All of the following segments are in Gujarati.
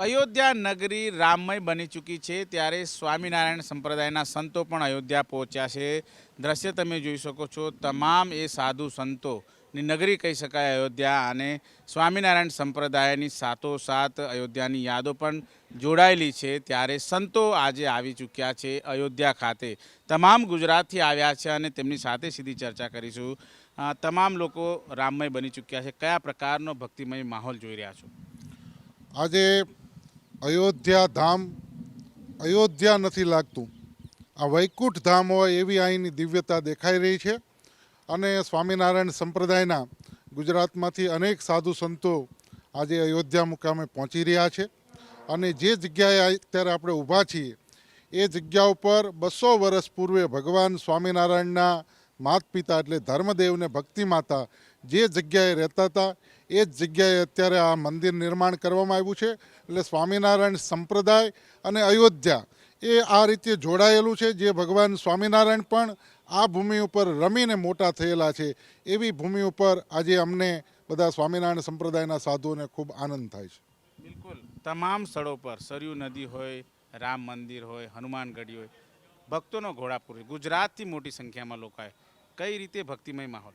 અયોધ્યા નગરી રામમય બની ચૂકી છે ત્યારે સ્વામિનારાયણ સંપ્રદાયના સંતો પણ અયોધ્યા પહોંચ્યા છે. દ્રશ્ય તમે જોઈ શકો છો, તમામ એ સાધુ સંતોની નગરી કહી શકાય અયોધ્યા અને સ્વામિનારાયણ સંપ્રદાયની સાથોસાથ અયોધ્યાની યાદો પણ જોડાયેલી છે. ત્યારે સંતો આજે આવી ચૂક્યા છે અયોધ્યા ખાતે. તમામ ગુજરાતથી આવ્યા છે અને તેમની સાથે સીધી ચર્ચા કરીશું. તમામ લોકો રામમય બની ચૂક્યા છે. કયા પ્રકારનો ભક્તિમય માહોલ જોઈ રહ્યા છો? આજે અયોધ્યા ધામ, અયોધ્યા નથી લાગતું. આ વૈકુંઠ ધામ હોય એવી અહીંની દિવ્યતા દેખાઈ રહી છે અને સ્વામિનારાયણ સંપ્રદાયના ગુજરાતમાંથી અનેક સાધુ સંતો આજે અયોધ્યા મુકામે પહોંચી રહ્યા છે અને જે જગ્યાએ અત્યારે આપણે ઊભા છીએ, એ જગ્યા ઉપર બસો વર્ષ પૂર્વે ભગવાન સ્વામિનારાયણના માત પિતા એટલે ધર્મદેવને ભક્તિ માતા જે જગ્યાએ રહેતા હતા, એ જ જગ્યાએ અત્યારે આ મંદિર નિર્માણ કરવામાં આવ્યું છે. એટલે સ્વામિનારાયણ સંપ્રદાય અને અયોધ્યા એ આ રીતે જોડાયેલું છે. જે ભગવાન સ્વામિનારાયણ પણ આ ભૂમિ ઉપર રમીને મોટા થયેલા છે. એવી ભૂમિ ઉપર આજે અમને બધા સ્વામિનારાયણ સંપ્રદાયના સાધુઓને ખૂબ આનંદ થાય છે. બિલકુલ. તમામ સ્થળો પર સરયુ નદી હોય, રામ મંદિર હોય, હનુમાનગઢી હોય, ભક્તોનો ઘોડાપુર ગુજરાતથી મોટી સંખ્યામાં લોકો આવે કઈ રીતે ભક્તિમય માહોલ?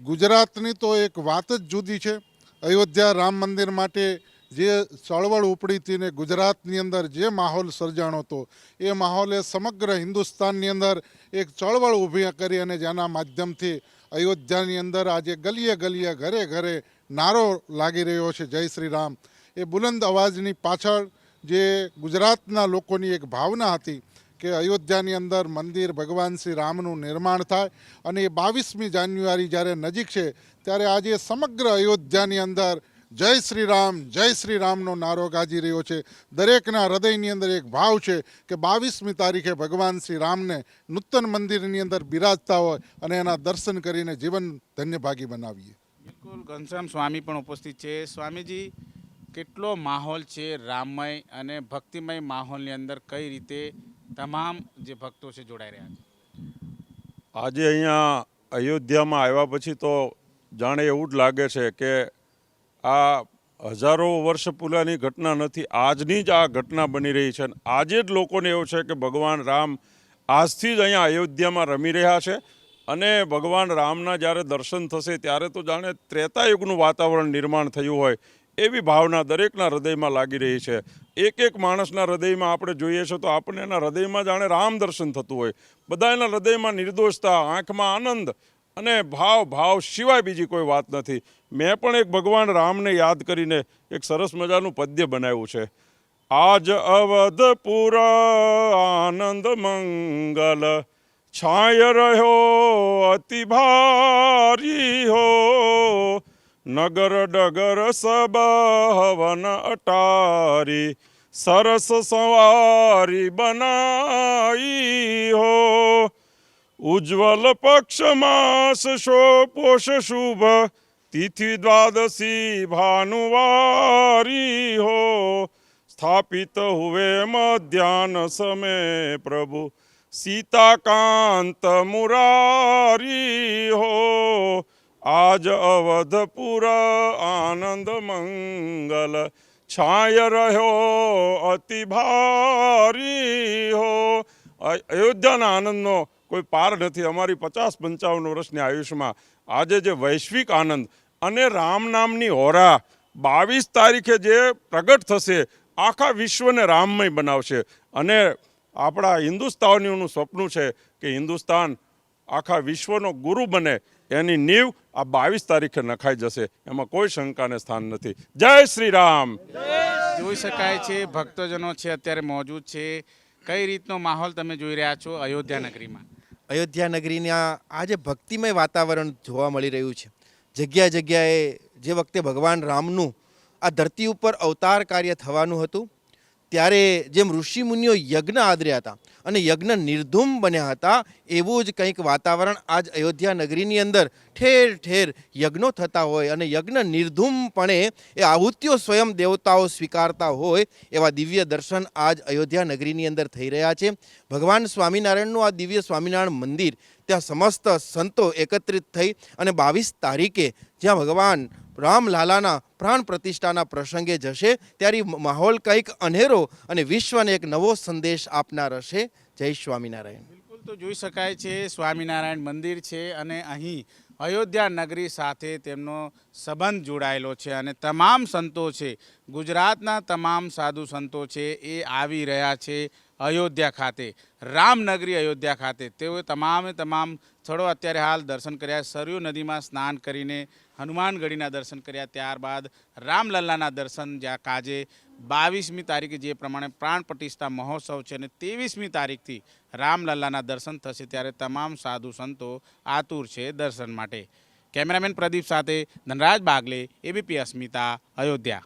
ગુજરાતની તો એક વાત જ જુદી છે. અયોધ્યા રામ મંદિર માટે જે ચળવળ ઉપડી હતી ને ગુજરાતની અંદર જે માહોલ સર્જાણો હતો, એ માહોલે સમગ્ર હિન્દુસ્તાનની અંદર એક ચળવળ ઊભી કરી અને જેના માધ્યમથી અયોધ્યાની અંદર આજે ગલીએ ગલીએ ઘરે ઘરે નારો લાગી રહ્યો છે. જય શ્રી રામ. એ બુલંદ અવાજની પાછળ જે ગુજરાતના લોકોની એક ભાવના હતી કે અયોધ્યાની અંદર મંદિર ભગવાન શ્રી રામનું નિર્માણ થાય અને એ બાવીસમી જાન્યુઆરી જ્યારે નજીક છે, ત્યારે આજે સમગ્ર અયોધ્યાની અંદર જય શ્રી રામ, જય શ્રી રામનો નારો ગાજી રહ્યો છે. દરેકના હૃદયની અંદર એક ભાવ છે કે બાવીસમી તારીખે ભગવાન શ્રી રામને નૂતન મંદિરની અંદર બિરાજતા હોય અને એના દર્શન કરીને જીવન ધન્યભાગી બનાવીએ. બિલકુલ, ઘનશ્યામ સ્વામી પણ ઉપસ્થિત છે. સ્વામીજી, કેટલો માહોલ છે રામમય અને ભક્તિમય માહોલની અંદર કઈ રીતે તમામ જે ભક્તો છે જોડાઈ રહ્યા છે. આજે અહીંયા અયોધ્યામાં આવ્યા પછી તો જાણે એવું જ લાગે છે કે આ હજારો વર્ષ પહેલાંની ઘટના નથી, આજની જ આ ઘટના બની રહી છે. અને આજે જ લોકોને એવું છે કે ભગવાન રામ આજથી જ અહીંયા અયોધ્યામાં રમી રહ્યા છે અને ભગવાન રામના જ્યારે દર્શન થશે ત્યારે તો જાણે ત્રેતાયુગનું વાતાવરણ નિર્માણ થયું હોય એવી ભાવના દરેકના હૃદયમાં લાગી રહી છે. એક એક માણસના હૃદયમાં આપણે જોઈએ છે તો આપણને એના હૃદયમાં જાણે રામ દર્શન થતું હોય. બધા એના હૃદયમાં નિર્દોષતા, આંખમાં આનંદ અને ભાવ ભાવ સિવાય બીજી કોઈ વાત નથી. મેં પણ એક ભગવાન રામને યાદ કરીને એક સરસ મજાનું પદ્ય બનાવ્યું છે. આજ અવધપુર આનંદ મંગલ, છાય રહ્યો અતિ ભારી હો. નગર ડગર સબ હવન અટારી, સરસ સવારી બનાઈ હો. ઉજ્જવલ પક્ષ માસ શો પોષ શુભ, તિથિ દ્વાદશી ભાનુવારી હો. સ્થાપિત હુએ મધ્યાહન સમય પ્રભુ, સીતાકાંત મુરારી હો. આજ અવધપુર આનંદ મંગલ. છાય રહ્યો, અતિ ભારી હો. અયોધ્યાના આનંદનો કોઈ પાર નથી, અમારી પચાસ પંચાવન વર્ષની આયુષ્યમાં. આજે જે વૈશ્વિક આનંદ અને રામ નામની હોરા બાવીસ તારીખે જે પ્રગટ થશે, આખા વિશ્વને રામમય બનાવશે. અને આપણા હિન્દુસ્તાનીઓનું સપનું છે કે હિન્દુસ્તાન આખા વિશ્વનો ગુરુ બને એની નીવ આ બાવીસ તારીખે નખાઈ જશે. એમાં કોઈ શંકાને સ્થાન નથી. જય શ્રી રામ. જોઈ શકાય છે ભક્તજનો છે અત્યારે મોજૂદ છે. કઈ રીતનો માહોલ તમે જોઈ રહ્યા છો અયોધ્યા નગરીમાં? અયોધ્યા નગરીના આજે ભક્તિમય વાતાવરણ જોવા મળી રહ્યું છે. જગ્યા જગ્યાએ જે વખતે ભગવાન રામનું આ ધરતી ઉપર અવતાર કાર્ય થવાનું હતું ત્યારે જેમ ઋષિમુનિઓ યજ્ઞ આદર્યા હતા અને યજ્ઞ નિર્ધૂમ બન્યા હતા, એવું જ કંઈક વાતાવરણ આજ અયોધ્યા નગરીની અંદર ઠેર ઠેર યજ્ઞો થતા હોય અને યજ્ઞ નિર્ધૂમપણે એ આહુતિઓ સ્વયં દેવતાઓ સ્વીકારતા હોય એવા દિવ્ય દર્શન આજ અયોધ્યા નગરીની અંદર થઈ રહ્યા છે. ભગવાન સ્વામિનારાયણનું આ દિવ્ય સ્વામિનારાયણ મંદિર ત્યાં સમસ્ત સંતો એકત્રિત થઈ અને બાવીસ તારીખે જ્યાં ભગવાન રામલાલાના પ્રાણ પ્રતિષ્ઠાના પ્રસંગે જશે, ત્યારે માહોલ કંઈક અનેરો અને વિશ્વને એક નવો સંદેશ આપનાર હશે જય સ્વામિનારાયણ. બિલકુલ તો જોઈ શકાય છે, સ્વામિનારાયણ મંદિર છે અને અહીં અયોધ્યા નગરી સાથે તેમનો સંબંધ જોડાયેલો છે અને તમામ સંતો છે, ગુજરાતના તમામ સાધુ સંતો છે એ આવી રહ્યા છે અયોધ્યા ખાતે, રામનગરી અયોધ્યા ખાતે. તેઓએ તમામે તમામ સ્થળો અત્યારે હાલ દર્શન કર્યા, સરયુ નદીમાં સ્નાન કરીને હનુમાનગઢીના દર્શન કર્યા, ત્યારબાદ રામલલ્લાના દર્શન, જ્યાં કાજે બાવીસમી તારીખે જે પ્રમાણે પ્રાણ પ્રતિષ્ઠા મહોત્સવ છે અને ત્રેવીસમી તારીખથી રામલલ્લાના દર્શન થશે, ત્યારે તમામ સાધુ સંતો આતુર છે દર્શન માટે. કેમેરામેન પ્રદીપ સાથે ધનરાજ બાગલે, એબીપી અસ્મિતા, અયોધ્યા.